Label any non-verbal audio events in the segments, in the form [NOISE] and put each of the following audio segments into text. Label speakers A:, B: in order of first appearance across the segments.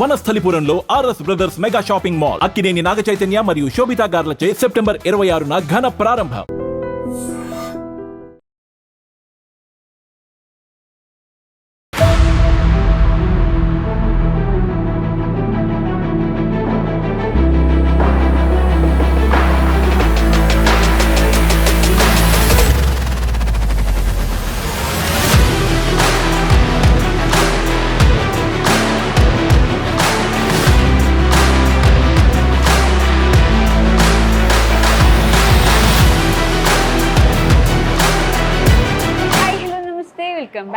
A: వనస్థలిపురంలో RS brothers mega shopping mall Akkineni Naga Chaitanya మరియు Sobhita గార్లచే September ఇరవై ఆరున ఘన ప్రారంభం.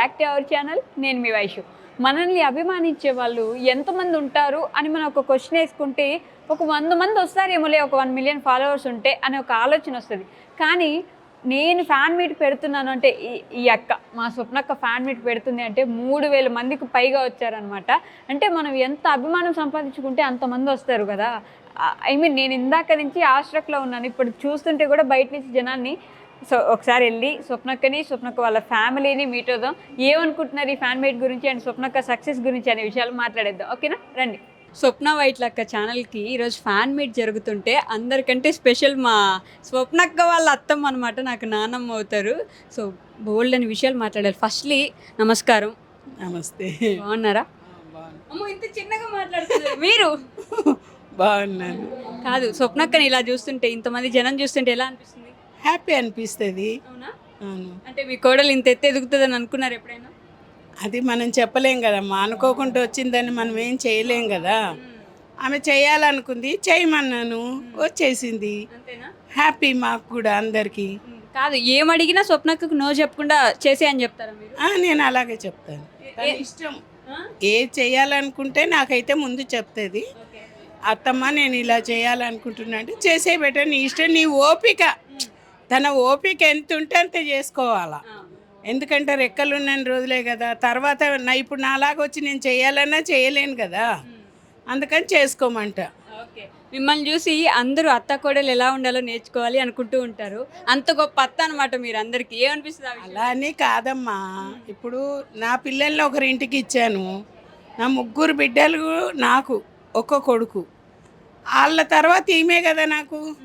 B: బ్యాక్ టు అవర్ ఛానల్ నేను మీ వైషు. మనల్ని అభిమానించే వాళ్ళు ఎంతమంది ఉంటారు అని మనం ఒక క్వశ్చన్ వేసుకుంటే ఒక వంద మంది వస్తారేమోలే ఒక వన్ మిలియన్ ఫాలోవర్స్ ఉంటే అనే ఒక ఆలోచన వస్తుంది. కానీ నేను ఫ్యాన్ మీట్ పెడుతున్నాను అంటే ఈ ఈ అక్క మా స్వప్నక్క ఫ్యాన్ మీట్ పెడుతుంది అంటే మూడు వేల మందికి పైగా వచ్చారనమాట అంటే మనం ఎంత అభిమానం సంపాదించుకుంటే అంతమంది వస్తారు కదా. ఐ మీన్ నేను ఇందాక నుంచి ఆశ్రక్లో ఉన్నాను. ఇప్పుడు చూస్తుంటే కూడా బయట నుంచి జనాన్ని సో ఒకసారి వెళ్ళి స్వప్నక్కని స్వప్నక్క వాళ్ళ ఫ్యామిలీని మీట్ అవుదాం. ఏమనుకుంటున్నారు ఈ ఫ్యాన్ మేట్ గురించి అండ్ స్వప్నక్క సక్సెస్ గురించి అనే విషయాలు మాట్లాడేద్దాం. ఓకేనా? రండి. స్వప్న వైట్ లక్క ఛానల్కి ఈరోజు ఫ్యాన్ మీట్ జరుగుతుంటే అందరికంటే స్పెషల్ మా స్వప్నక్క వాళ్ళ అత్తమ్మ అనమాట నాకు నానమ్మ అవుతారు. సో బోల్డ్ అని విషయాలు మాట్లాడారు. ఫస్ట్లీ నమస్కారం.
C: నమస్తే.
B: బాగున్నారా? అమ్మో ఇంత చిన్నగా మాట్లాడుతున్నారు. మీరు?
C: బాగున్నాను.
B: కాదు స్వప్నక్కని ఇలా చూస్తుంటే ఇంతమంది జనం చూస్తుంటే ఎలా అనిపిస్తుంది?
C: హ్యాపీ అనిపిస్తుంది.
B: అవునా?
C: అవును.
B: అంటే మీ కోడలు ఇంత ఎత్తు ఎదుగుతుందని అనుకున్నారు ఎప్పుడైనా?
C: అది మనం చెప్పలేం కదమ్మా అనుకోకుండా వచ్చిందని మనం ఏం చేయలేం కదా. ఆమె చేయాలనుకుంది చేయమన్నాను వచ్చేసింది. హ్యాపీ మాకు కూడా అందరికీ.
B: కాదు ఏం అడిగినా స్వప్నకు నో చెప్పకుండా చేసే అని చెప్తారా మీరు?
C: ఆ, నేను అలాగే చెప్తాను. తన ఇష్టం. ఏ చేయాలనుకుంటే నాకైతే ముందు చెప్తుంది. అత్తమ్మ నేను ఇలా చేయాలనుకుంటున్నా అంటే చేసే బెట నీ ఇష్టం నీ ఓపిక. తన ఓపిక ఎంత ఉంటే అంత చేసుకోవాలా. ఎందుకంటే రెక్కలు ఉన్న రోజులే కదా. తర్వాత నా ఇప్పుడు నాలాగా వచ్చి నేను చేయాలన్నా చేయలేను కదా. అందుకని చేసుకోమంట.
B: ఓకే. మిమ్మల్ని చూసి అందరూ అత్త కోడలు ఎలా ఉండాలో నేర్చుకోవాలి అనుకుంటూ ఉంటారు. అంత గొప్ప అత్త అనమాట మీరు అందరికి ఏమనిపిస్తుంది?
C: అలా అని కాదమ్మా. ఇప్పుడు నా పిల్లల్ని ఒకరి ఇంటికి ఇచ్చాను. నా ముగ్గురు బిడ్డలు నాకు ఒక్క కొడుకు. వాళ్ళ తర్వాత ఈమె కదా నాకు.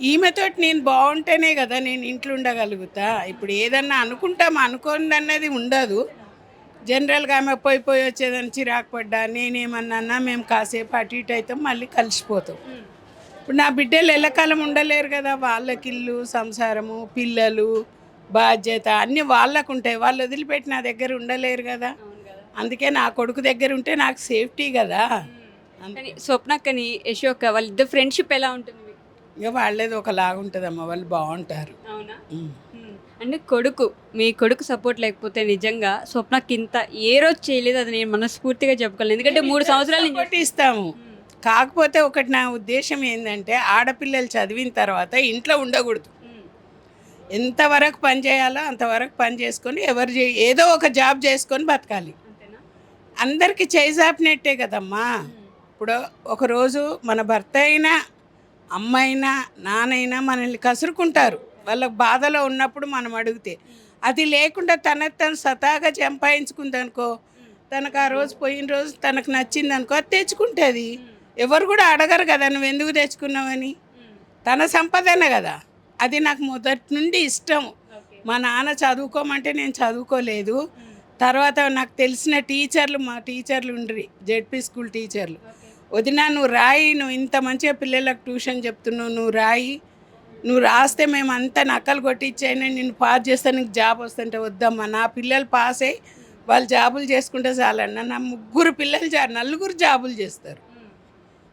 C: ఈమెతోటి నేను బాగుంటేనే కదా నేను ఇంట్లో ఉండగలుగుతా. ఇప్పుడు ఏదన్నా అనుకుంటాం అనుకోండి అన్నది ఉండదు. జనరల్గా ఆమె పోయి పోయి వచ్చేదని చిరాకు పడ్డా నేనేమన్నా మేము కాసేపు అటు ఇటు అవుతాం మళ్ళీ కలిసిపోతాం. ఇప్పుడు నా బిడ్డలు ఎల్లకాలం ఉండలేరు కదా వాళ్ళకి ఇల్లు సంసారము పిల్లలు బాధ్యత అన్నీ వాళ్ళకు ఉంటాయి వాళ్ళు వదిలిపెట్టి నా దగ్గర ఉండలేరు కదా. అందుకే నా కొడుకు దగ్గర ఉంటే నాకు సేఫ్టీ కదా.
B: కానీ స్వప్నక్కని యశోక వాళ్ళిద్దరు ఫ్రెండ్షిప్ ఎలా ఉంటుంది?
C: ఇక వాళ్ళేది ఒకలాగా ఉంటుందమ్మా వాళ్ళు బాగుంటారు.
B: అవునా. అంటే కొడుకు మీ కొడుకు సపోర్ట్ లేకపోతే నిజంగా స్వప్నకి ఇంత ఏ రోజు చేయలేదు అది నేను మనస్ఫూర్తిగా చెప్పుకోలేదు ఎందుకంటే మూడు సంవత్సరాల
C: సపోర్ట్ ఇస్తాము. కాకపోతే ఒకటి నా ఉద్దేశం ఏంటంటే ఆడపిల్లలు చదివిన తర్వాత ఇంట్లో ఉండకూడదు. ఎంతవరకు పని చేయాలో అంతవరకు పని చేసుకొని ఎవరు ఏదో ఒక జాబ్ చేసుకొని బతకాలి. అందరికీ చేజాపినట్టే కదమ్మా. ఇప్పుడు ఒకరోజు మన భర్త అయినా అమ్మైనా నానైనా మనల్ని కసురుకుంటారు. వాళ్ళకి బాధలో ఉన్నప్పుడు మనం అడిగితే. అది లేకుండా తన తను సతాగా సంపాదించుకుందనుకో తనకు ఆ రోజు పోయిన రోజు తనకు నచ్చింది అనుకో అది తెచ్చుకుంటుంది. ఎవరు కూడా అడగరు కదా నువ్వు ఎందుకు తెచ్చుకున్నావని తన సంపదనే కదా. అది నాకు మొదటి నుండి ఇష్టం. మా నాన్న చదువుకోమంటే నేను చదువుకోలేదు. తర్వాత నాకు తెలిసిన టీచర్లు మా టీచర్లు ఉండ్రి జెడ్పీ స్కూల్ టీచర్లు. వదినా నువ్వు రాయి నువ్వు ఇంత మంచిగా పిల్లలకు ట్యూషన్ చెప్తున్నావు నువ్వు రాయి. నువ్వు రాస్తే మేము అంతా నక్కలు కొట్టించాయని నిన్ను పాస్ చేస్తే నీకు జాబ్ వస్తుంటే వద్దమ్మా. నా పిల్లలు పాస్ అయ్యి వాళ్ళు జాబులు చేసుకుంటే చాలన్న. నా ముగ్గురు పిల్లలు నలుగురు జాబులు చేస్తారు.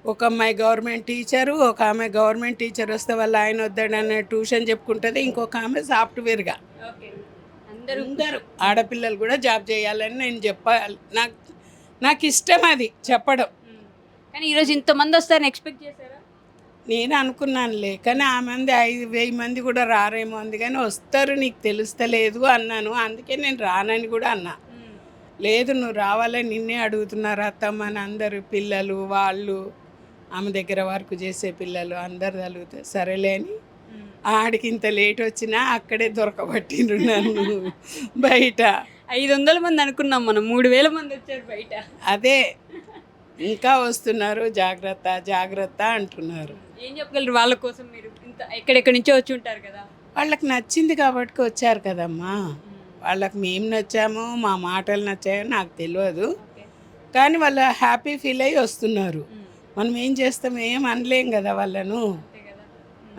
C: ఒక అమ్మాయి గవర్నమెంట్ టీచరు ఒక ఆమె గవర్నమెంట్ టీచర్ వస్తే వాళ్ళ ఆయన వద్దాడన్న ట్యూషన్ చెప్పుకుంటుంది. ఇంకొక ఆమె సాఫ్ట్వేర్గా.
B: అందరూ
C: ఆడపిల్లలు కూడా జాబ్ చేయాలని నేను చెప్పాలి. నాకు నాకు ఇష్టం అది చెప్పడం.
B: కానీ ఈరోజు ఇంతమంది వస్తారని ఎక్స్పెక్ట్ చేశారా?
C: నేను అనుకున్నానులే కానీ ఆ మంది ఐదు వెయ్యి మంది కూడా రారేమో అంది కానీ వస్తారు నీకు తెలుస్తలేదు అన్నాను. అందుకే నేను రానని కూడా అన్నా. లేదు నువ్వు రావాలని నిన్నే అడుగుతున్నారు అత్తమ్మ అని అందరు పిల్లలు వాళ్ళు ఆమె దగ్గర వర్క్ చేసే పిల్లలు అందరు తలుగుతారు సరేలే అని. ఆడికి ఇంత లేట్ వచ్చినా అక్కడే దొరకబట్టిండ్రు నన్ను బయట.
B: ఐదు వందల మంది అనుకున్నాం మనం మూడు వేల మంది వచ్చారు బయట.
C: అదే ఇంకా వస్తున్నారు జాగ్రత్త జాగ్రత్త అంటున్నారు.
B: ఏం చెప్పగలరు వాళ్ళ కోసం మీరు? ఇంత ఎక్కడెక్కడి నుంచో వచ్చి ఉంటారు కదా.
C: వాళ్ళకి నచ్చింది కాబట్టి వచ్చారు కదమ్మా. వాళ్ళకి మేము నచ్చాము మా మాటలు నచ్చాయో నాకు తెలియదు కానీ వాళ్ళు హ్యాపీ ఫీల్ అయ్యి వస్తున్నారు. మనం ఏం చేస్తాం ఏం అనలేం కదా వాళ్ళను.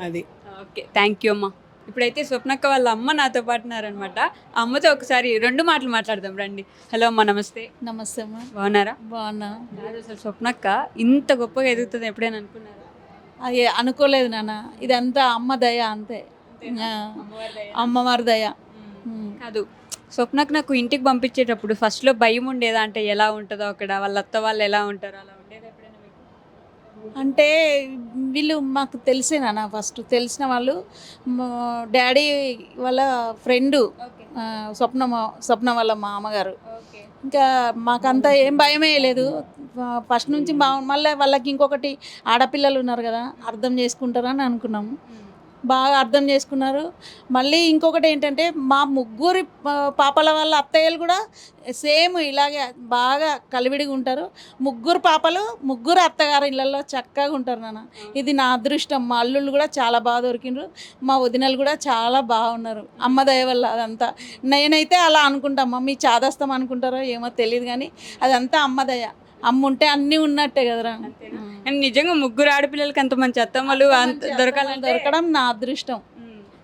C: అది.
B: ఓకే. థ్యాంక్ యూ అమ్మా. ఇప్పుడైతే స్వప్నక్క వాళ్ళ అమ్మ నాతో పాటు ఉన్నారనమాట ఆ అమ్మతో ఒకసారి రెండు మాటలు మాట్లాడదాం రండి. హలో అమ్మ నమస్తే.
D: నమస్తే అమ్మా.
B: బాగున్నారా?
D: బాగున్నా.
B: కాదు అసలు స్వప్నక్క ఇంత గొప్పగా ఎదుగుతుంది ఎప్పుడైనా అనుకున్నారా?
D: అది అనుకోలేదు నాన్న. ఇదంతా అమ్మ దయ అంతే. అమ్మవారి దయ.
B: కాదు స్వప్నకు నాకు ఇంటికి పంపించేటప్పుడు ఫస్ట్లో భయం ఉండేదా? అంటే ఎలా ఉంటుందో అక్కడ వాళ్ళ అత్త వాళ్ళు ఎలా ఉంటారో అలా
D: అంటే వీళ్ళు మాకు తెలిసే నాన్న ఫస్ట్ తెలిసిన వాళ్ళు డాడీ వాళ్ళ ఫ్రెండు స్వప్న స్వప్న వాళ్ళ మామగారు. ఇంకా మాకంతా ఏం భయమే లేదు. ఫస్ట్ నుంచి మళ్ళీ వాళ్ళకి ఇంకొకటి ఆడపిల్లలు ఉన్నారు కదా అర్థం చేసుకుంటారని అనుకున్నాము. బాగా అర్థం చేసుకున్నారు. మళ్ళీ ఇంకొకటి ఏంటంటే మా ముగ్గురి పాపల వాళ్ళ అత్తయ్యలు కూడా సేమ్ ఇలాగే బాగా కలివిడిగా ఉంటారు. ముగ్గురు పాపలు ముగ్గురు అత్తగారు ఇళ్ళల్లో చక్కగా ఉంటారు నాన్న. ఇది నా అదృష్టం. మా అల్లుళ్ళు కూడా చాలా బాగా దొరికినారు మా వదినలు కూడా చాలా బాగున్నారు. అమ్మ దయ వల్ల అదంతా. నేనైతే అలా అనుకుంటాం మీ చాదస్తాం అనుకుంటారో ఏమో తెలియదు కానీ అదంతా అమ్మ దయ. అమ్మ ఉంటే అన్నీ ఉన్నట్టే కదరా.
B: అండ్ నిజంగా ముగ్గురు ఆడపిల్లలకి అంత మంచి అత్తమ్మలు అంత దొరకాలంటే
D: దొరకడం నా అదృష్టం.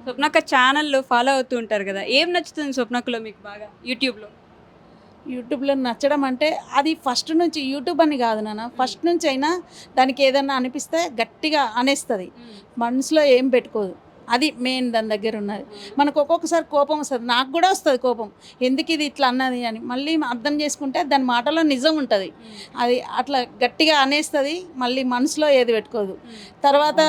B: స్వప్నక్క ఛానల్లో ఫాలో అవుతూ ఉంటారు కదా. ఏం నచ్చుతుంది స్వప్నక్కలో మీకు బాగా? యూట్యూబ్లో.
D: యూట్యూబ్లో నచ్చడం అంటే అది ఫస్ట్ నుంచి యూట్యూబ్ అని కాదు నాన్న. ఫస్ట్ నుంచి అయినా దానికి ఏదన్నా అనిపిస్తే గట్టిగా అనేస్తుంది. మనసులో ఏం పెట్టుకోదు. అది మెయిన్ దాని దగ్గర ఉన్నది. మనకు ఒక్కొక్కసారి కోపం వస్తుంది. నాకు కూడా వస్తుంది కోపం. ఎందుకు ఇది ఇట్లా అన్నది అని. మళ్ళీ అర్థం చేసుకుంటే దాని మాటలో నిజం ఉంటుంది. అది అట్లా గట్టిగా అనేస్తుంది. మళ్ళీ మనసులో ఏది పెట్టుకోదు. తర్వాత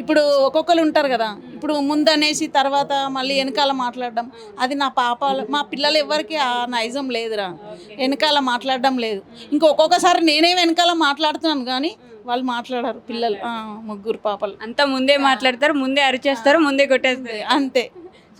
D: ఇప్పుడు ఒక్కొక్కరు ఉంటారు కదా. ఇప్పుడు ముందు అనేసి తర్వాత మళ్ళీ వెనకాల మాట్లాడడం. అది నా పాపాలు. మా పిల్లలు ఎవరికి ఆ నైజం లేదురా. వెనకాల మాట్లాడడం లేదు. ఇంక ఒక్కొక్కసారి నేనే వెనకాల మాట్లాడుతున్నాను కానీ వాళ్ళు మాట్లాడారు పిల్లలు ఆ, ముగ్గురు పాపలు.
B: అంతా ముందే మాట్లాడతారు ముందే అరిచేస్తారు ముందే కొట్టేస్తారు.
D: అంతే.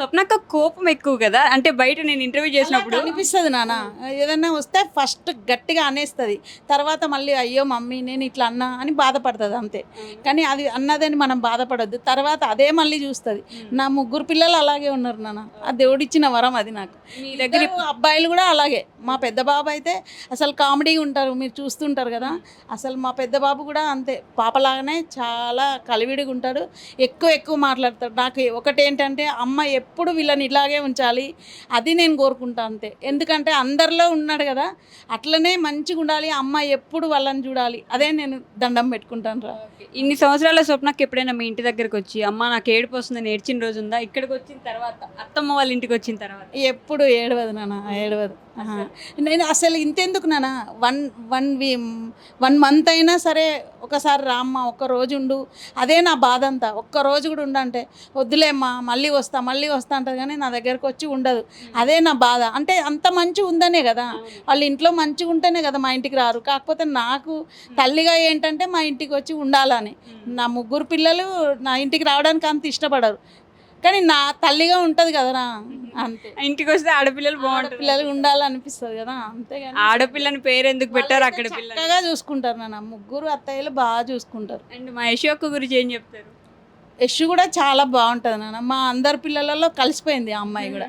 B: స్వప్నక్క కోపం ఎక్కువ కదా? అంటే బయట నేను ఇంటర్వ్యూ చేసినప్పుడు
D: అనిపిస్తుంది నాన్న. ఏదన్నా వస్తే ఫస్ట్ గట్టిగా అనేస్తుంది. తర్వాత మళ్ళీ అయ్యో మమ్మీ నేను ఇట్లా అన్నా అని బాధపడుతుంది అంతే. కానీ అది అన్నదని మనం బాధపడద్దు. తర్వాత అదే మళ్ళీ చూస్తుంది. నా ముగ్గురు పిల్లలు అలాగే ఉన్నారు నాన్న. ఆ దేవుడిచ్చిన వరం అది నాకు.
B: మీ దగ్గర
D: అబ్బాయిలు కూడా అలాగే. మా పెద్ద బాబు అయితే అసలు కామెడీ ఉంటారు. మీరు చూస్తుంటారు కదా. అసలు మా పెద్ద బాబు కూడా అంతే. పాపలాగానే చాలా కలివిడిగా ఉంటాడు. ఎక్కువ ఎక్కువ మాట్లాడతాడు. నాకు ఒకటి ఏంటంటే అమ్మ ఎప్పుడు వీళ్ళని ఇలాగే ఉంచాలి? అది నేను కోరుకుంటా అంతే. ఎందుకంటే అందరిలో ఉన్నాడు కదా అట్లనే మంచిగా ఉండాలి అమ్మ ఎప్పుడు వాళ్ళని చూడాలి. అదే నేను దండం పెట్టుకుంటాను రా.
B: ఇన్ని సంవత్సరాల స్వప్నకి ఎప్పుడైనా మీ ఇంటి దగ్గరకు వచ్చి అమ్మ నాకు ఏడుపు వస్తుందని ఏడ్చిన రోజు ఉందా? ఇక్కడికి వచ్చిన తర్వాత అత్తమ్మ వాళ్ళ ఇంటికి వచ్చిన తర్వాత?
D: ఎప్పుడు ఏడవదు నాన్న ఏడవదు. నేను అసలు ఇంతెందుకు నాన్న? One one we one month అయినా సరే ఒకసారి రామ్మ ఒక్క రోజు ఉండు. అదే నా బాధ అంతా. ఒక్క రోజు కూడా ఉండంటే వద్దులేమ్మా మళ్ళీ వస్తా మళ్ళీ వస్తా అంటది కానీ నా దగ్గరకు వచ్చి ఉండదు. అదే నా బాధ. అంటే అంత మంచిగా ఉందనే కదా. వాళ్ళ ఇంట్లో మంచిగా ఉంటేనే కదా మా ఇంటికి రారు. కాకపోతే నాకు తల్లిగా ఏంటంటే మా ఇంటికి వచ్చి ఉండాలని. నా ముగ్గురు పిల్లలు నా ఇంటికి రావడానికి అంత ఇష్టపడరు. కానీ నా తల్లిగా ఉంటుంది కదరా అంతే.
B: ఇంటికి వస్తే ఆడపిల్లలు బాగుంటారు.
D: పిల్లలు ఉండాలనిపిస్తుంది కదా. అంతేగాని
B: ఆడపిల్లని పేరు ఎందుకు పెట్టారు అక్కడ
D: చక్కగా చూసుకుంటారు నాన్న. ముగ్గురు అత్తయ్యలు బాగా చూసుకుంటారు.
B: అండ్ మా యశోక్క గురించి ఏం చెప్తారు?
D: యశ్ కూడా చాలా బాగుంటుంది నాన్న. మా అందరి పిల్లలలో కలిసిపోయింది ఆ అమ్మాయి కూడా.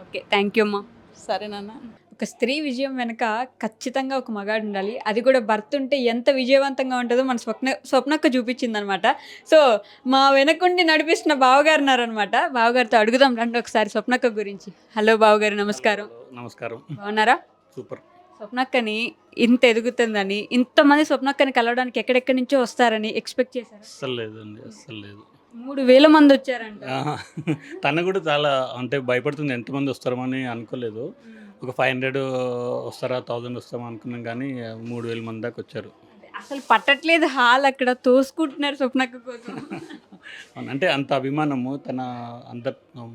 B: ఓకే థ్యాంక్ యూ అమ్మా.
D: సరే నాన్న.
B: ఒక స్త్రీ విజయం వెనక ఖచ్చితంగా ఒక మగాడు ఉండాలి. అది కూడా భర్త ఉంటే ఎంత విజయవంతంగా ఉంటుందో మన స్వప్న స్వప్నక్క చూపించింది అనమాట సో మా వెనకుండి నడిపిస్తున్న బావగారు ఉన్నారనమాట. బావగారితో అడుగుదాం రండి ఒకసారి స్వప్నక్క గురించి. హలో బావగారు నమస్కారం.
E: నమస్కారం.
B: బాగున్నారా?
E: సూపర్.
B: స్వప్నక్కని ఇంత ఎదుగుతుందని ఇంతమంది స్వప్నక్కని కలవడానికి ఎక్కడెక్కడి నుంచో వస్తారని ఎక్స్పెక్ట్ చేశారు?
E: అస్సలు లేదండి అస్సలు లేదు.
B: మూడు వేల మంది వచ్చారంట.
E: తను కూడా చాలా అంటే భయపడుతుంది ఎంతమంది వస్తారమని అనుకోలేదు. ఒక ఫైవ్ హండ్రెడ్ వస్తారా థౌజండ్ వస్తామా అనుకున్నాం కానీ మూడు వేల మంది దాకా వచ్చారు.
B: అసలు పట్టట్లేదు హాల్ అక్కడ తోసుకుంటున్నారు స్వప్నక్క కోసం.
E: అవును, అంటే అంత అభిమానము తన అంత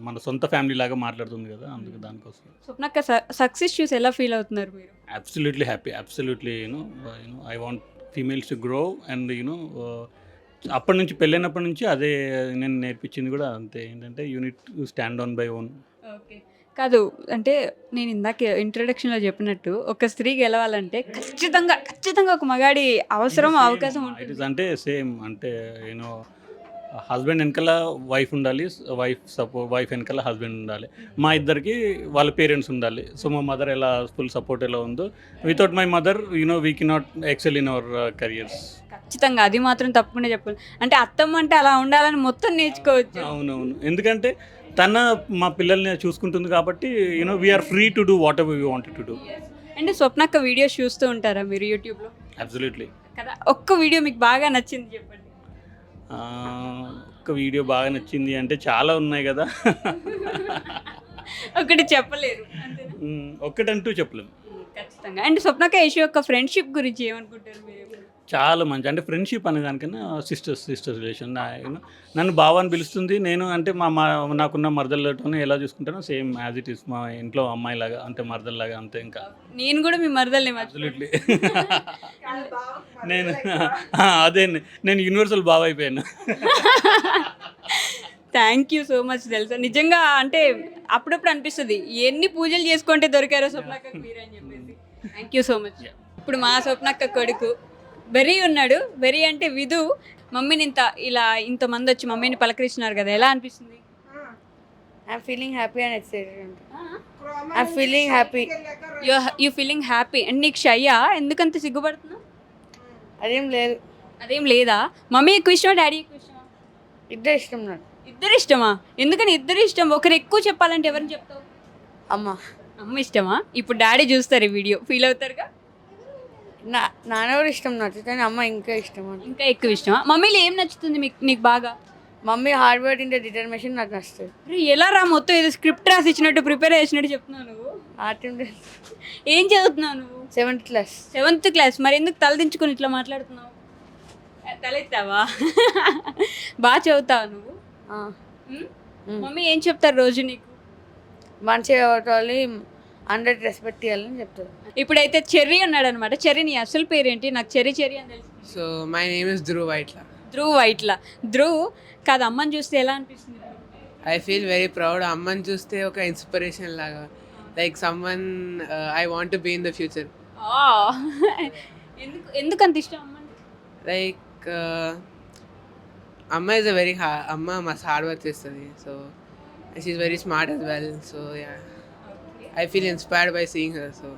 E: మన సొంత ఫ్యామిలీ లాగా మాట్లాడుతుంది కదా అందుకు దానికోసం.
B: స్వప్నక్క సక్సెస్ చూసి ఎలా ఫీల్ అవుతున్నారు మీరు?
E: Absolutely happy absolutely you know you know I want females to grow and you know అప్పటి నుంచి పెళ్ళైనప్పటి నుంచి అదే నేను నేర్పించింది కూడా అంతే. ఏంటంటే you need stand on by own
B: okay. కాదు అంటే నేను ఇందాక ఇంట్రొడక్షన్లో చెప్పినట్టు ఒక స్త్రీ గెలవాలంటే ఖచ్చితంగా ఖచ్చితంగా ఒక మగాడి అవసరం అవకాశం ఉంటుంది.
E: అంటే సేమ్ అంటే యూనో హస్బెండ్ వెనకాల వైఫ్ ఉండాలి వైఫ్ సపో వైఫ్ వెనకాల హస్బెండ్ ఉండాలి. మా ఇద్దరికి వాళ్ళ పేరెంట్స్ ఉండాలి. సో మా మదర్ ఎలా ఫుల్ సపోర్ట్ ఎలా ఉందో without my mother you know we cannot excel in our careers
B: ఖచ్చితంగా అది మాత్రం తప్పకుండా చెప్పాలి. అంటే అత్తమ్మ అంటే అలా ఉండాలని మొత్తం నేర్చుకోవచ్చు.
E: అవునవును. ఎందుకంటే తన మా పిల్లల్ని చూసుకుంటుంది కాబట్టి you know we are free to do whatever we wanted to do
B: అంటే స్వప్నక్క వీడియోస్ చూస్తూ ఉంటారా మీరు యూట్యూబ్లో?
E: అబ్సల్యూట్లీ
B: కదా ఒక్క వీడియో మీకు బాగా నచ్చింది చెప్పండి.
E: ఒక వీడియో బాగా నచ్చింది అంటే చాలా ఉన్నాయి కదా.
B: ఒకటి చెప్పలేరు
E: ఒక్కటంటూ చెప్పలేము
B: ఖచ్చితంగా. అండ్ స్వప్నక్క యశు యొక్క ఫ్రెండ్షిప్ గురించి ఏమనుకుంటారు మీరు?
E: చాలా మంచి అంటే ఫ్రెండ్షిప్ అనే దానికన్నా సిస్టర్స్ సిస్టర్స్ రిలేషన్. నన్ను బావ అని పిలుస్తుంది. నేను అంటే మా మా నాకున్న మరదలతో ఎలా చూసుకుంటానో సేమ్ యాజ్ ఇట్ ఈస్ మా ఇంట్లో అమ్మాయిలాగా అంటే మరదల్లాగా అంతే ఇంకా.
B: నేను కూడా మీ మరదల్ని
E: అబ్సల్యూట్లీ నేను అదే నేను యూనివర్సల్ బావ అయిపోయాను.
B: థ్యాంక్ యూ సో మచ్ తెలుసా? నిజంగా అంటే అప్పుడప్పుడు అనిపిస్తుంది ఎన్ని పూజలు చేసుకుంటే దొరికారో స్వప్నక్క మీరు అని చెప్పేసి థ్యాంక్ యూ సో మచ్ ఇప్పుడు మా స్వప్నక్క కొడుకు. వెరీ ఉన్నాడు. వెరీ అంటే విధు. మమ్మీని ఇంత ఇలా ఇంతమంది వచ్చి మమ్మీని పలకరిస్తున్నారు కదా ఎలా అనిపిస్తుంది?
F: Feeling happy and excited. I'm feeling happy.
B: You you feeling happy and నీకు షయ్యా? ఎందుకంత సిగ్గుపడుతున్నావు?
F: అదేం లేదు.
B: అదేం లేదా? మమ్మీ ఎక్కువ ఇష్టమా డాడీ ఎక్కువ ఇష్టమా?
F: ఇద్దరు ఇష్టం నాకు.
B: ఇద్దరు ఇష్టమా? ఎందుకని ఇద్దరు ఇష్టం? ఒకరు ఎక్కువ చెప్పాలంటే ఎవరిని చెప్తావు?
F: అమ్మ.
B: అమ్మ ఇష్టమా? ఇప్పుడు డాడీ చూస్తారు ఈ వీడియో. ఫీల్ అవుతారుగా?
F: నా నాన్న కూడా ఇష్టం కానీ అమ్మ ఇంకా ఇష్టం అని
B: ఇంకా ఎక్కువ ఇష్టమా? మమ్మీలో ఏం నచ్చుతుంది మీకు నీకు బాగా?
F: మమ్మీ హార్డ్ వర్క్ ఇంటే డిటర్మినేషన్ నాకు నచ్చుతుంది.
B: అరే ఎలా రా మొత్తం ఏదో స్క్రిప్ట్ రాసి ఇచ్చినట్టు ప్రిపేర్ చేసినట్టు చెప్తున్నావు నువ్వు.
F: ఆర్ట్
B: ఏం చదువుతున్నావు నువ్వు?
F: Seventh class.
B: Seventh class. మరి ఎందుకు తలదించుకొని ఇట్లా మాట్లాడుతున్నావు? తలెత్తావా [LAUGHS] బాగా చదువుతావా నువ్వు? మమ్మీ ఏం చెప్తారు రోజు నీకు?
F: మంచిగా చదవాలి అందరికి రెస్పెక్ట్ ఇవ్వాలని చెప్తారు.
B: ఇప్పుడైతే చెర్రీ అన్నాడు అనమాట చెర్రీ నీ అసలు పేరేంటి? నాకు చెర్రీ చెర్రీ అని తెలుసు.
G: So my name is Dhruv Vaitla.
B: Dhruv Vaitla. Dhruv కాదు అమ్మని చూస్తే ఎలా అనిపిస్తుంది?
G: I feel very proud. అమ్మని చూస్తే ఒక ఇన్స్పిరేషన్ లాగా. Like someone I want to be in the future
B: ఆ, ఎందుకు ఎందుకు అంత ఇష్టం అమ్మ
G: లైక్ అమ్మ ఇస్ అ వెరీ హా అమ్మ మస్త్ హార్డ్ వర్క్ చేస్తుంది. So she very smart as well so yeah I feel inspired by seeing her so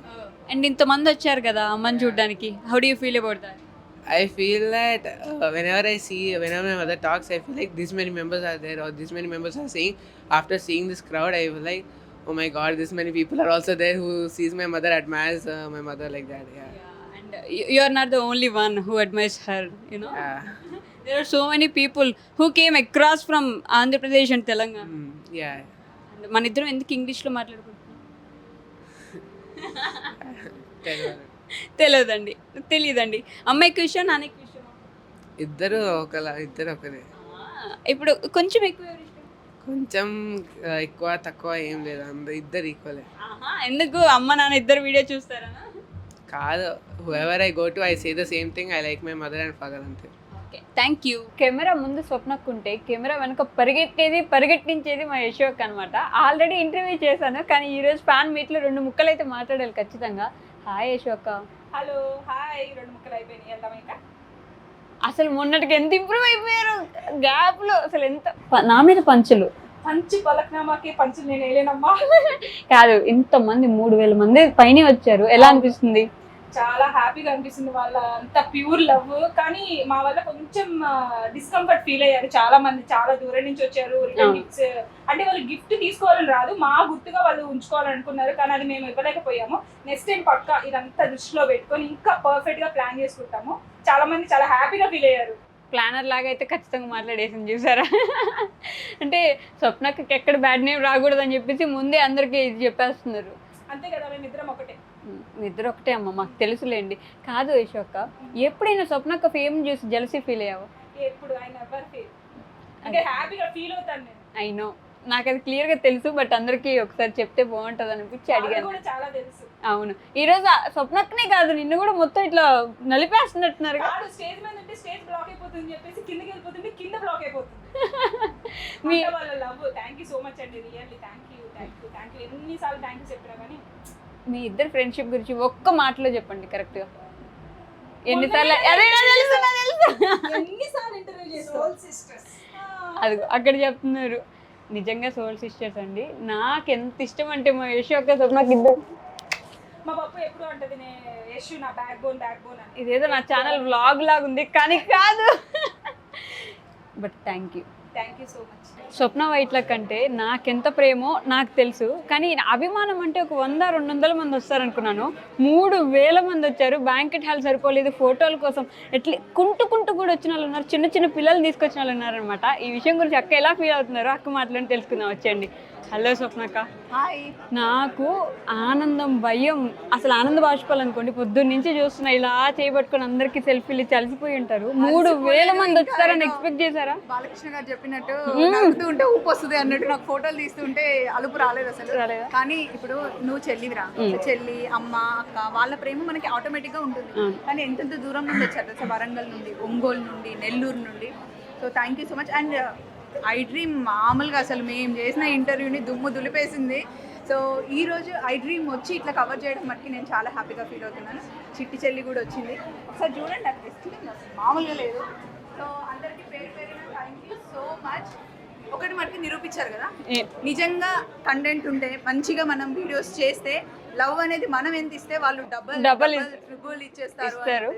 B: and ఇంతమంది వచ్చారు కదా అమ్మని చూడడానికి how do you feel about that
G: I feel that uh, whenever I see, whenever my mother talks, I feel like this many members are there or this many members are saying. After seeing this crowd, I feel like, oh my god, this many people are also there who sees my mother, admires uh, my mother like that. Yeah.
B: And you are not the only one who admires her you know
G: Yeah.
B: There are so many people who came across from Andhra Pradesh and Telangana
G: Mm, yeah.
B: And మన ఇద్దరం ఎందుకు ఇంగ్లీష్లో
G: her.
B: తెలియదండి తెలియదండి అమ్మ ఎక్కువ ఇష్టం నాన్న ఎక్కువ ఇష్టం
G: ఇద్దరు ఒకలా ఇద్దరు ఒకరే.
B: ఇప్పుడు కొంచెం ఎక్కువ ఎవరు
G: కొంచెం ఎక్కువ తక్కువ ఏం లేదు. అందరు ఇద్దరు ఈక్వలే
B: ఎందుకు? అమ్మ నాన్న ఇద్దరు వీడియో చూస్తారా?
G: కాదు whoever I go to I say the same thing I like my mother and father అంతే.
B: ఓకే. థ్యాంక్ యూ కెమెరా ముందు స్వప్నక్కుంటే కెమెరా వెనక పరిగెట్టేది పరిగెట్టించేది మా యశోక్ అనమాట ఆల్రెడీ ఇంటర్వ్యూ చేశాను కానీ ఈరోజు ఫ్యాన్ మీట్లో రెండు ముక్కలు అయితే మాట్లాడాలి ఖచ్చితంగా. హాయ్ యశోక.
H: హలో హాయ్ రెండు ముక్కలు అయిపోయినాయి. వెళ్దాం ఇంకా?
B: అసలు మొన్నటికి ఎంత ఇంప్రూవ్ అయిపోయారు? గ్యాప్లో అసలు ఎంత నా మీద పంచులు.
H: పంచి పలక్నామాకి పంచులు నేను వేయలేనమ్మా. [LAUGHS]
B: కాదు ఇంతమంది మూడు వేల మంది పైన వచ్చారు. ఎలా అనిపిస్తుంది?
H: చాలా హ్యాపీగా అనిపిస్తుంది. వాళ్ళ అంత ప్యూర్ లవ్. కానీ మా వల్ల కొంచెం డిస్కంఫర్ట్ ఫీల్ అయ్యారు చాలా మంది చాలా దూరం నుంచి వచ్చారు. రిటర్న్. గిఫ్ట్స్ అంటే వాళ్ళు గిఫ్ట్ తీసుకోవాలని రాదు. మా గుర్తుగా వాళ్ళు ఉంచుకోవాలనుకున్నారు. కానీ అది మేము ఇవ్వలేకపోయాము. నెక్స్ట్ టైం పక్క ఇదంతా దృష్టిలో పెట్టుకొని ఇంకా పర్ఫెక్ట్గా ప్లాన్ చేసుకుంటాము. చాలా మంది చాలా హ్యాపీగా ఫీల్ అయ్యారు.
B: ప్లానర్ లాగా అయితే ఖచ్చితంగా మాట్లాడేసింది చూసారా? అంటే స్వప్నకి ఎక్కడ బ్యాడ్ నేమ్ రాకూడదని చెప్పేసి ముందే అందరికీ ఇది చెప్పేస్తున్నారు.
H: అంతే కదా మేము ఇద్దరం ఒకటే.
B: నిద్ర ఒకటే అమ్మ మాకు తెలుసులేండి. కాదు యశోక్క ఎప్పుడైనా స్వప్నక్క ఫేమ్ చూసి జలసీ ఫీల్ అయ్యావు?
H: ఎప్పుడు హ్యాపీగా ఫీల్ అవుతాను నేను.
B: అయినో నాకు అది క్లియర్గా తెలుసు బట్ అందరికీ ఒకసారి చెప్తే బాగుంటుంది అనిపించి అడిగాను. అవును. ఈరోజు ఆ స్వప్నక్కనే కాదు నిన్ను కూడా మొత్తం ఇట్లా నలిపేస్తున్నట్టున్నారు.
H: కాదు స్టేజ్ మీద ఉంటే స్టేజ్ బ్లాక్ అయిపోతుంది అని చెప్పేసి కిందకి వెళ్ళిపోతుంది కింద బ్లాక్ అయిపోతుంది. [LAUGHS]
B: మీ
H: అంతా వాళ్ళ love thank you so much అండి really thank you thank you thank you ఎన్నిసార్లు థ్యాంక్ యూ చెప్పినా కానీ
B: మీ ఇద్దరు ఫ్రెండ్షిప్ గురించి ఒక్క మాటలో చెప్పండి కరెక్ట్గా ఎన్నిసార్లు అదే నాకు తెలుసు నాకు తెలుసు.
H: ఎన్నిసార్లు ఇంటర్వ్యూ చేస్తావు సిస్టర్స్
B: అది అక్కడ చెప్తున్నారు. నిజంగా సోల్ సిస్టర్స్ అండి. నాకు ఎంత ఇష్టం అంటే మా యశ్ నాకు ఇద్దరు.
H: మా పప్పు ఎప్పుడు అంటది యశు నా బ్యాక్ బోన్ బ్యాక్ బోన్
B: ఇదేదో నా ఛానల్ వ్లాగ్ లాగా ఉంది కానీ కాదు. But thank you
H: thank you so much
B: Swapna Vaitla కంటే నాకెంత ప్రేమో నాకు తెలుసు. కానీ అభిమానం అంటే ఒక వంద రెండు వందల మంది వస్తారనుకున్నాను. మూడు వేల మంది వచ్చారు. బ్యాంకెట్ హాల్ సరిపోలేదు. ఫోటోల కోసం ఎట్లా కుంటు కుంటు కూడా వచ్చిన వాళ్ళు ఉన్నారు. చిన్న చిన్న పిల్లలు తీసుకొచ్చిన వాళ్ళు ఉన్నారనమాట ఈ విషయం గురించి అక్క ఎలా ఫీల్ అవుతున్నారో అక్క మాటలను తెలుసుకుందాం. వచ్చేయండి. హలో స్వప్నక్క.
D: హాయ్.
B: నాకు ఆనందం భయం అసలు ఆనంద బాష్పాలు అనుకోండి పొద్దున్న నుంచి చూస్తున్నా ఇలా చేయబట్టుకొని అందరికీ సెల్ఫీలు ఇచ్చి అలసిపోయి ఉంటారు. మూడు వేల మంది వచ్చారని ఎక్స్పెక్ట్ చేశారా?
I: బాలకృష్ణ గారు చెప్పినట్టు నవ్వుతూ ఉంటే ఊపు వస్తుంది అన్నట్టు నాకు ఫోటోలు తీస్తుంటే అలుపు రాలేదు అసలు.
B: రాలేదా?
I: కానీ ఇప్పుడు నువ్వు చెల్లివిరా చెల్లి అమ్మ అక్క వాళ్ళ ప్రేమ మనకి ఆటోమేటిక్గా ఉంటుంది. కానీ ఎంతెంత దూరం నుండి వచ్చారు వరంగల్ నుండి ఒంగోలు నుండి నెల్లూరు నుండి. So thank you so much and I dream మామూలుగా అసలు మేము చేసిన ఇంటర్వ్యూని దుమ్ము దులిపేసింది. సో ఈ రోజు ఐ డ్రీమ్ వచ్చి ఇట్లా కవర్ చేయడం మటుకి నేను చాలా హ్యాపీగా ఫీల్ అవుతున్నాను. చిట్టి చెల్లి కూడా వచ్చింది. ఒకసారి చూడండి అది అసలు మామూలుగా లేదు. సో అందరికీ పేరు పేరున థ్యాంక్ యూ సో మచ్ ఒకటి మనకి నిరూపించారు కదా? నిజంగా కంటెంట్ ఉంటే మంచిగా మనం వీడియోస్ చేస్తే లవ్ అనేది మనం ఎంత ఇస్తే వాళ్ళు డబల్
B: ఇస్-
I: ట్రిపుల్ ఇచ్చేస్తారు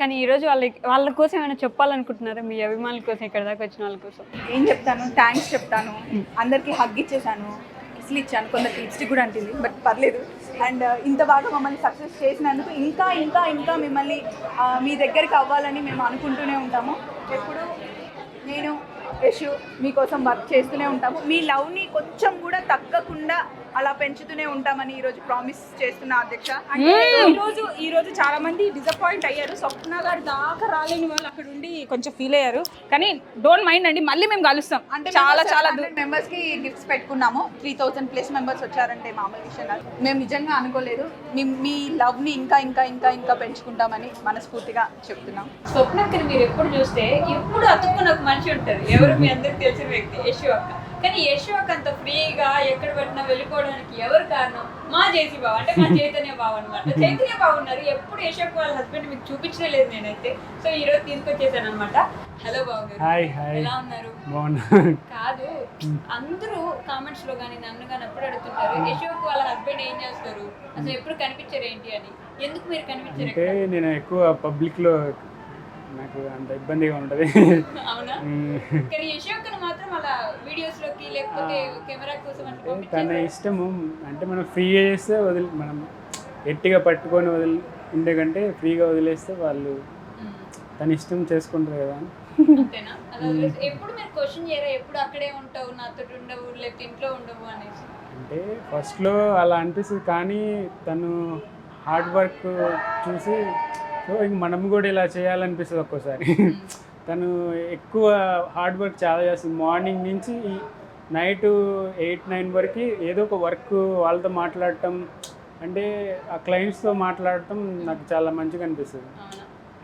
B: కానీ ఈ రోజు వాళ్ళ వాళ్ళ కోసం ఏమైనా చెప్పాలనుకుంటున్నారా? మీ అభిమానుల కోసం ఇక్కడ దాకా వచ్చిన వాళ్ళ కోసం?
I: ఏం చెప్తాను? థ్యాంక్స్ చెప్తాను. అందరికీ హగ్ ఇచ్చేసాను కిస్లు ఇచ్చాను. కొందరికి లిప్స్టిక్ కూడా అంటుంది బట్ పర్లేదు. అండ్ ఇంత బాగా మమ్మల్ని సక్సెస్ చేసినందుకు ఇంకా ఇంకా ఇంకా మిమ్మల్ని ఆ, మీ దగ్గరికి అవ్వాలని మేము అనుకుంటూనే ఉంటాము. ఎప్పుడు నేను యశు మీకోసం వర్క్ చేస్తూనే ఉంటాము. మీ లవ్ని కొంచెం కూడా తగ్గకుండా అలా పెంచుతూనే ఉంటామని ఈరోజు ప్రామిస్ చేస్తున్నా అధ్యక్ష.
H: అంటే ఈ రోజు ఈ రోజు చాలా మంది డిసప్పాయింట్ అయ్యారు. స్వప్న గారు దాకా రాలేని వాళ్ళు అక్కడ ఉండి కొంచెం ఫీల్ అయ్యారు. కానీ డోంట్ మైండ్ అండి మళ్ళీ మేము కలుస్తాం.
I: అంటే
H: చాలా చాలా
I: మెంబర్స్కి గిఫ్ట్స్ పెట్టుకున్నాము. త్రీ థౌసండ్ ప్లస్ మెంబర్స్ వచ్చారంటే మామూలు విషయం కాదు. మేము నిజంగా అనుకోలేదు. మీ మీ లవ్ని ఇంకా ఇంకా ఇంకా ఇంకా పెంచుకుంటామని మనస్ఫూర్తిగా చెప్తున్నాం.
B: స్వప్నక్కని మీరు ఎప్పుడు చూస్తే ఎప్పుడు అతుక్కున్న ఒక మనిషి ఉంటారు ఎవరు మీ అందరికి తెలిసిన వ్యక్తి? యశు అక్క. కానీ యశు అక్క అంత ఫ్రీగా ఎక్కడ పెట్టినా వెళ్ళిపోవడానికి ఎవరు కారణం? మా జేసీ బావ. అంటే మా చైతన్య బావ అనమాట చైతన్య బావ ఉన్నారు. ఎప్పుడు యశు అక్క వాళ్ళ హస్బెండ్ మీకు చూపించనే లేదు నేనైతే. సో ఈ రోజు తీసుకొచ్చేసాను అనమాట హలో బావ గారు ఎలా ఉన్నారు? కాదు. అందరూ కామెంట్స్లో కానీ నన్ను కానీ అప్పుడు అడుగుతుంటారు? యశోక్ వాళ్ళ హస్బెండ్ ఏం చేస్తారు? అసలు ఎప్పుడు కనిపించారు ఏంటి అని? ఎందుకు మీరు కనిపించారు
J: అంటే? నేను ఎక్కువ పబ్లిక్లో నాకు అంత ఇబ్బందిగా ఉంటుంది. [LAUGHS] తన ఇష్టము. అంటే మనం ఫ్రీగా చేస్తే వదిలి మనం గట్టిగా పట్టుకొని వదిలి ఉండే కంటే ఫ్రీగా వదిలేస్తే వాళ్ళు తన ఇష్టం చేసుకుంటారు కదా. అని.
B: అంతేనా? అలా వదిలేసి- ఎప్పుడు మీరు క్వశ్చన్ చేయరా? ఎప్పుడు అక్కడే ఉంటావు నాతో ఉండవు లేకపోతే ఇంట్లో ఉండవు అనేసి?
J: అంటే ఫస్ట్లో అలా అనిపిస్తుంది కానీ తను హార్డ్ వర్క్ చూసి సో ఇంక మనం కూడా ఇలా చేయాలనిపిస్తుంది ఒక్కోసారి. [LAUGHS] తను ఎక్కువ హార్డ్ వర్క్ చాలా చేస్తుంది. మార్నింగ్ నుంచి నైట్ ఎయిట్ నైన్ వరకు ఏదో ఒక వర్క్ వాళ్ళతో మాట్లాడటం అంటే ఆ క్లయింట్స్తో మాట్లాడటం నాకు చాలా మంచిగా అనిపిస్తుంది.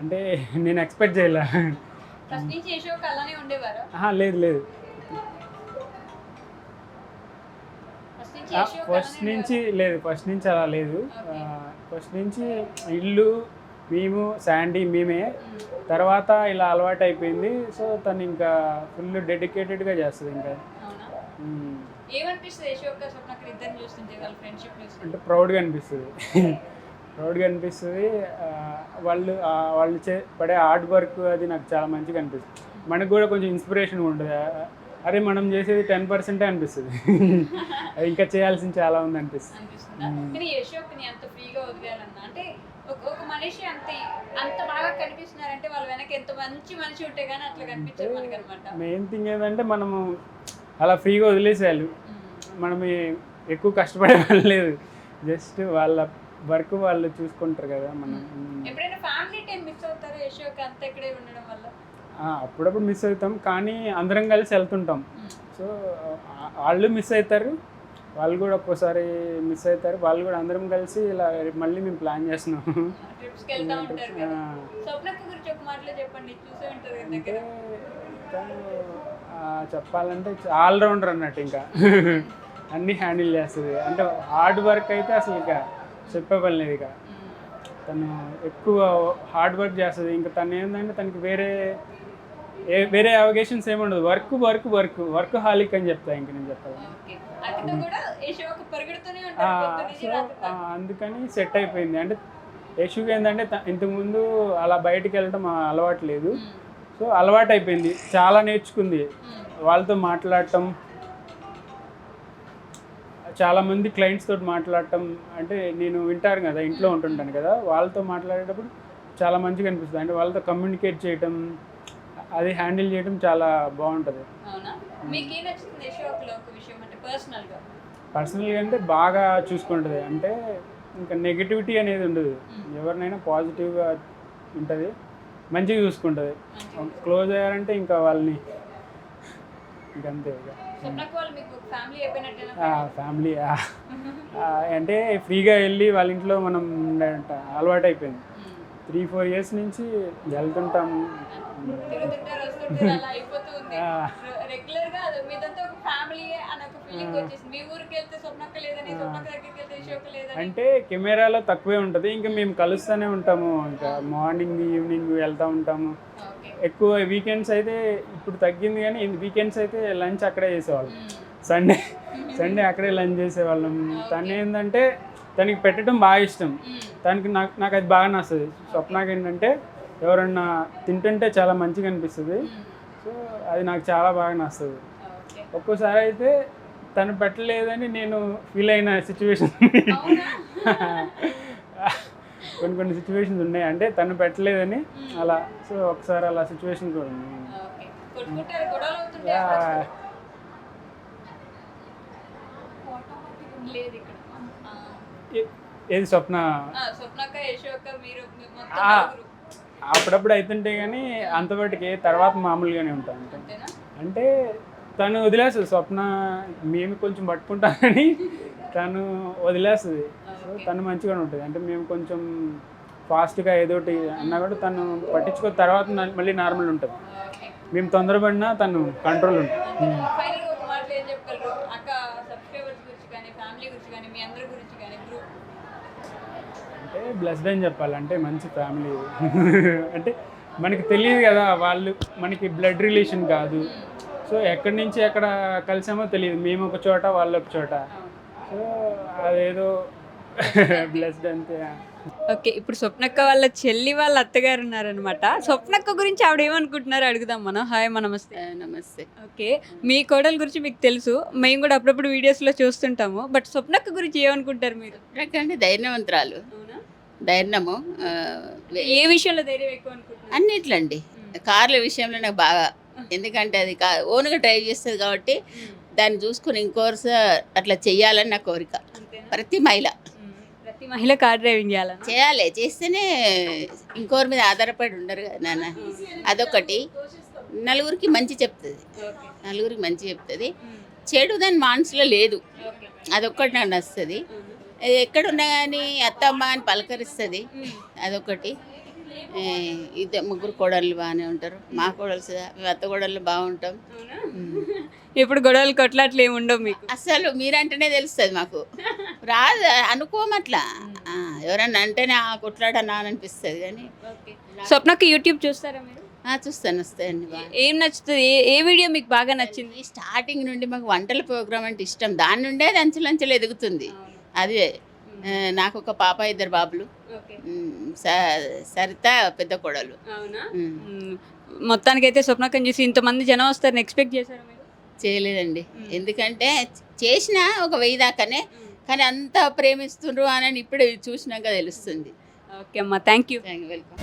J: అంటే నేను ఎక్స్పెక్ట్ చేయలే. లేదు లేదు.
B: ఫస్ట్ నుంచి
J: లేదు ఫస్ట్ నుంచి అలా లేదు. ఫస్ట్ నుంచి ఇల్లు మేము శాండీ మేమే. తర్వాత ఇలా అలవాటు అయిపోయింది సో తను ఇంకా ఫుల్ డెడికేటెడ్గా చేస్తుంది ఇంకా. అంటే ప్రౌడ్గా అనిపిస్తుంది. ప్రౌడ్గా అనిపిస్తుంది. వాళ్ళు వాళ్ళు చే పడే హార్డ్ వర్క్ అది నాకు చాలా మంచిగా అనిపిస్తుంది. మనకు కూడా కొంచెం ఇన్స్పిరేషన్ ఉంటుంది. అరే మనం చేసేది టెన్ పర్సెంటే అనిపిస్తుంది. [LAUGHS] ఇంకా చేయాల్సింది చాలా ఉంది అనిపిస్తుంది.
B: కానీ ఒక మనిషి అంత అంత బాగా కనిపిస్తున్నారంటే వాళ్ళ వెనక ఎంత మంచి మనిషి ఉంటే గానీ అట్లా కనిపించదు మనకి అనమాట
J: మెయిన్ థింగ్ ఏంటంటే మనము అలా ఫ్రీగా వదిలేసేయాలి. మనం ఎక్కువ కష్టపడే వాళ్ళు లేదు. జస్ట్ వాళ్ళ వర్క్ వాళ్ళు చూసుకుంటారు కదా మనం.
B: ఎప్పుడైనా ఫ్యామిలీ టైం మిస్ అవుతారో యశోక్ అంత ఇక్కడే ఉండడం వల్ల?
J: అప్పుడప్పుడు మిస్ అవుతాం. కానీ అందరం కలిసి వెళ్తుంటాం. సో వాళ్ళు మిస్ అవుతారు. వాళ్ళు కూడా ఒక్కోసారి మిస్ అవుతారు. వాళ్ళు కూడా అందరం కలిసి ఇలా మళ్ళీ మేము ప్లాన్ చేస్తున్నాం. అంటే చెప్పాలంటే ఆల్రౌండర్ అన్నట్టు ఇంకా. అన్నీ హ్యాండిల్ చేస్తుంది. అంటే హార్డ్ వర్క్ అయితే అసలు ఇక చెప్పే పని లేదు ఇక. తను ఎక్కువ హార్డ్ వర్క్ చేస్తుంది. ఇంకా తను ఏంటంటే తనకి వేరే ఏ వేరే అవగేషన్స్ ఏమి ఉండదు. Work work work. వర్క్ హాలిక్ అని చెప్తా ఇంక నేను చెప్పాలి. సో. అందుకని సెట్ అయిపోయింది. అంటే యశుకి ఏంటంటే ఇంతకుముందు అలా బయటికి వెళ్ళడం అలవాటు లేదు. సో అలవాటు అయిపోయింది. చాలా నేర్చుకుంది. వాళ్ళతో మాట్లాడటం చాలా మంది క్లయింట్స్ తోటి మాట్లాడటం అంటే నేను వింటాను కదా ఇంట్లో ఉంటుంటాను కదా వాళ్ళతో మాట్లాడేటప్పుడు చాలా మంచిగా అనిపిస్తుంది. అంటే వాళ్ళతో కమ్యూనికేట్ చేయటం అది హ్యాండిల్ చేయడం చాలా బాగుంటుంది. పర్సనల్గా? అంటే బాగా చూసుకుంటుంది. అంటే ఇంకా నెగిటివిటీ అనేది ఉండదు. ఎవరినైనా పాజిటివ్గా ఉంటుంది. మంచిగా చూసుకుంటుంది. క్లోజ్ అయ్యారంటే ఇంకా వాళ్ళని ఇంకంతే
B: ఫ్యామిలీ [LAUGHS]
J: అంటే ఫ్రీగా వెళ్ళి వాళ్ళ ఇంట్లో మనం అలవాటు అయిపోయింది త్రీ ఫోర్ ఇయర్స్ నుంచి వెళ్తుంటాము. అంటే కెమెరాలో తక్కువే ఉంటుంది. ఇంకా మేము కలుస్తూనే ఉంటాము. ఇంకా మార్నింగ్ ఈవినింగ్ వెళ్తూ ఉంటాము. ఎక్కువ వీకెండ్స్ అయితే ఇప్పుడు తగ్గింది కానీ వీకెండ్స్ అయితే లంచ్ అక్కడే చేసేవాళ్ళం. సండే సండే అక్కడే లంచ్ చేసేవాళ్ళం. తను ఏంటంటే తనకి పెట్టడం బాగా ఇష్టం. తనకి నాకు నాకు అది బాగా నచ్చుతుంది. స్వప్నకి ఏంటంటే ఎవరన్నా తింటుంటే చాలా మంచిగా అనిపిస్తుంది. సో అది నాకు చాలా బాగా నచ్చుతుంది. ఒక్కోసారి అయితే తను పెట్టలేదని నేను ఫీల్ అయిన సిచ్యువేషన్. [LAUGHS] కొన్ని కొన్ని సిచ్యువేషన్స్ ఉన్నాయి. అంటే తను పెట్టలేదని అలా సో ఒకసారి అలా సిచ్యువేషన్ కూడా ఉంది. ఏది స్వప్న. అప్పుడప్పుడు అవుతుంటే కానీ అంతవరకు తర్వాత మామూలుగానే ఉంటాం అంటే తను వదిలేస్తుంది స్వప్న మేము కొంచెం పట్టుకుంటామని తను వదిలేస్తుంది. సో తను మంచిగానే ఉంటుంది. అంటే మేము కొంచెం ఫాస్ట్గా ఏదోటి అన్నా కూడా తను పట్టించుకో తర్వాత మళ్ళీ నార్మల్ ఉంటుంది. మేము తొందరపడినా తను కంట్రోల్ ఉంటుంది
B: ఫైనల్ ఒక మాటలో ఏం చెప్పగలరు అక్క సబ్స్క్రైబర్స్ గురించి కానీ ఫ్యామిలీ గురించి కానీ మీ అందరి గురించి కానీ గ్రూప్
J: అంటే బ్లెస్డ్ అని చెప్పాలి అంటే మంచి ఫ్యామిలీ. [LAUGHS] అంటే మనకి తెలియదు కదా వాళ్ళు మనకి బ్లడ్ రిలేషన్ కాదు. సో ఎక్కడి నుంచి ఎక్కడ కలిసామో తెలియదు. మేము ఒక చోట వాళ్ళు ఒక చోట. సో అదేదో [LAUGHS] బ్లెస్డ్ అంతే.
B: ఓకే ఇప్పుడు స్వప్నక్క వాళ్ళ చెల్లి వాళ్ళ అత్తగారు ఉన్నారనమాట స్వప్నక్క గురించి ఆవిడ ఏమనుకుంటున్నారు అడుగుదాం మనం. హాయ్ మా నమస్తే.
K: నమస్తే.
B: ఓకే మీ కోడల గురించి మీకు తెలుసు. మేము కూడా అప్పుడప్పుడు వీడియోస్లో చూస్తుంటాము. బట్ స్వప్నక్క గురించి ఏమనుకుంటారు మీరు?
K: అంటే ధైర్యవంతురాలు. ధైర్యము
B: ఏ విషయంలో ధైర్యం ఎక్కువ
K: అన్నిట్లండి. కార్ల విషయంలో నాకు బాగా. ఎందుకంటే అది కా ఓన్గా డ్రైవ్ చేస్తుంది కాబట్టి దాన్ని చూసుకుని ఇంకోర్స అట్లా చెయ్యాలని నా కోరిక. ప్రతి మహిళ.
B: ప్రతి మహిళ కార్ డ్రైవింగ్ చేయాలన్నా
K: చేయాలి చేస్తేనే ఇంకోరి మీద ఆధారపడి ఉండరు కదా నాన్న. అదొకటి. నలుగురికి మంచి చెప్తుంది. నలుగురికి మంచి చెప్తుంది. చెడు దాని మనసులో లేదు. అదొక్కటి నాకు నచ్చుతుంది. ఎక్కడున్నా కానీ అత్తమ్మ అని పలకరిస్తుంది. అదొకటి. ఇద్దరు ముగ్గురు కోడళ్ళు బాగానే ఉంటారు. మా కోడలు సుధా, మేము అత్త కోడళ్ళు బాగుంటాం.
B: ఇప్పుడు గొడవలు కొట్లాట్లు ఏమి ఉండవు మీకు?
K: అసలు మీరంటేనే తెలుస్తుంది మాకు. రాదు అనుకోమట్లా. ఎవరన్నా అంటేనే ఆ కొట్లాడనా అని అనిపిస్తుంది కానీ
B: స్వప్నకి యూట్యూబ్ చూస్తారా మీరు?
K: చూస్తాను వస్తాయండి
B: ఏం నచ్చుతుంది? ఏ వీడియో మీకు బాగా నచ్చింది?
K: స్టార్టింగ్ నుండి మాకు వంటల ప్రోగ్రామ్ అంటే ఇష్టం. దాని నుండే అది అంచెలంచెలు ఎదుగుతుంది అదే నాకు ఒక పాప ఇద్దరు బాబులు. సరిత పెద్ద కోడలు.
B: మొత్తానికైతే స్వప్నకం చూసి ఇంతమంది జనం వస్తారని ఎక్స్పెక్ట్ చేశారు మీరు?
K: చేయలేదండి. ఎందుకంటే చేసిన ఒక వెయ్యి దాకానే కానీ అంత ప్రేమిస్తుండ్రు అని ఇప్పుడు చూసినాక తెలుస్తుంది.
B: ఓకే అమ్మా థ్యాంక్ యూ
K: వెల్కమ్.